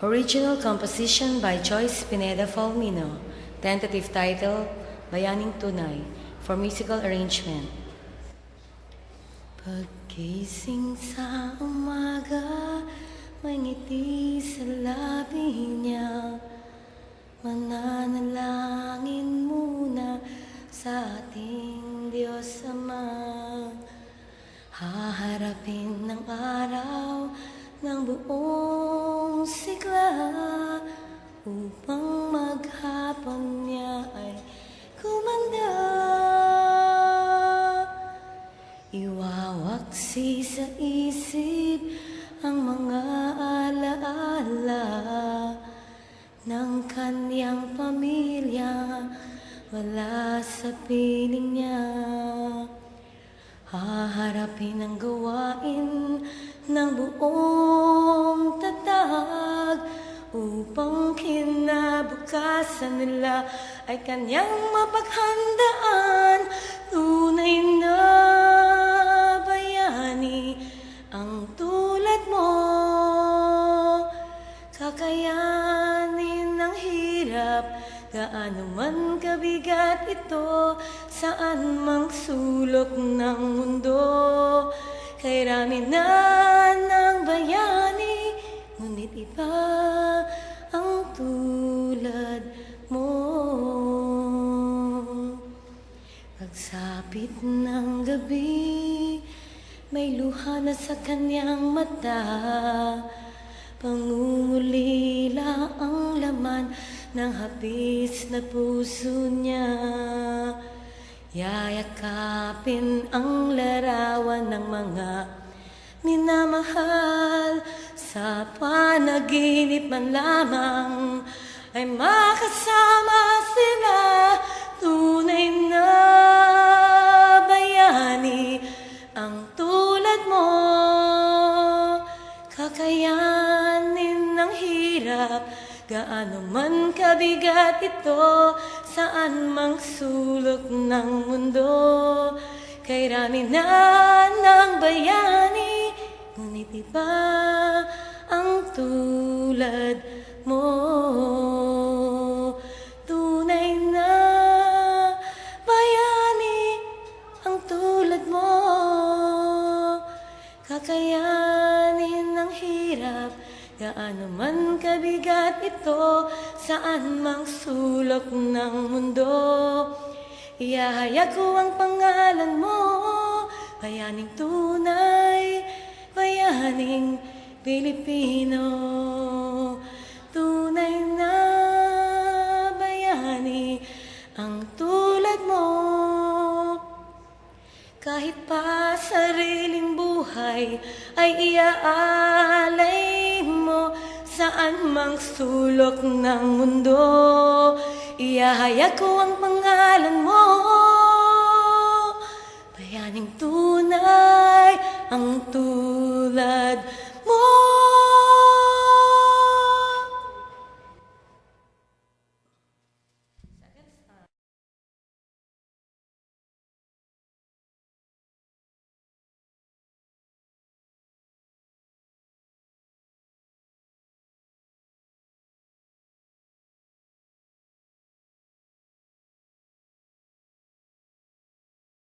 Original composition by Joyce Pineda Falmino. Tentative title, Bayaning Tunay. For musical arrangement. Pagkising sa umaga, may ngiti sa labi niya. Mananalangin muna sa ating Diyos Ama. Haharapin ng araw ng buong upang maghapon niya ay kumanda. Iwawaksi sa isip ang mga alaala ng kanyang pamilya wala sa piling niya. Haharapin ang gawain ng buong upang kinabukasan nila ay kanyang mapaghandaan. Tunay na bayani ang tulad mo. Kakayanin ng hirap Gaano man kabigat ito Saan mang sulok ng mundo Kay rami na Pagsapit ng gabi May luha na sa kanyang mata. Pangungulila ang laman ng hapis na puso niya. Yayakapin ang larawan ng mga minamahal. Sa panaginip man lamang ay makasama Gaano man kabigat ito Saan mang sulok ng mundo. Kay rami na ng bayani Ngunit iba ang tulad mo. Tunay na bayani ang tulad mo. Kakayanin ng hirap Gaano man kabigat ito Saan mang sulok ng mundo? Iyahayag ko ang pangalan mo Bayaning tunay Bayaning Pilipino pa sariling buhay ay iaalay mo. Saan mang sulok ng mundo Iyahayag ko ang pangalan mo. Bayaning tunay ang tulad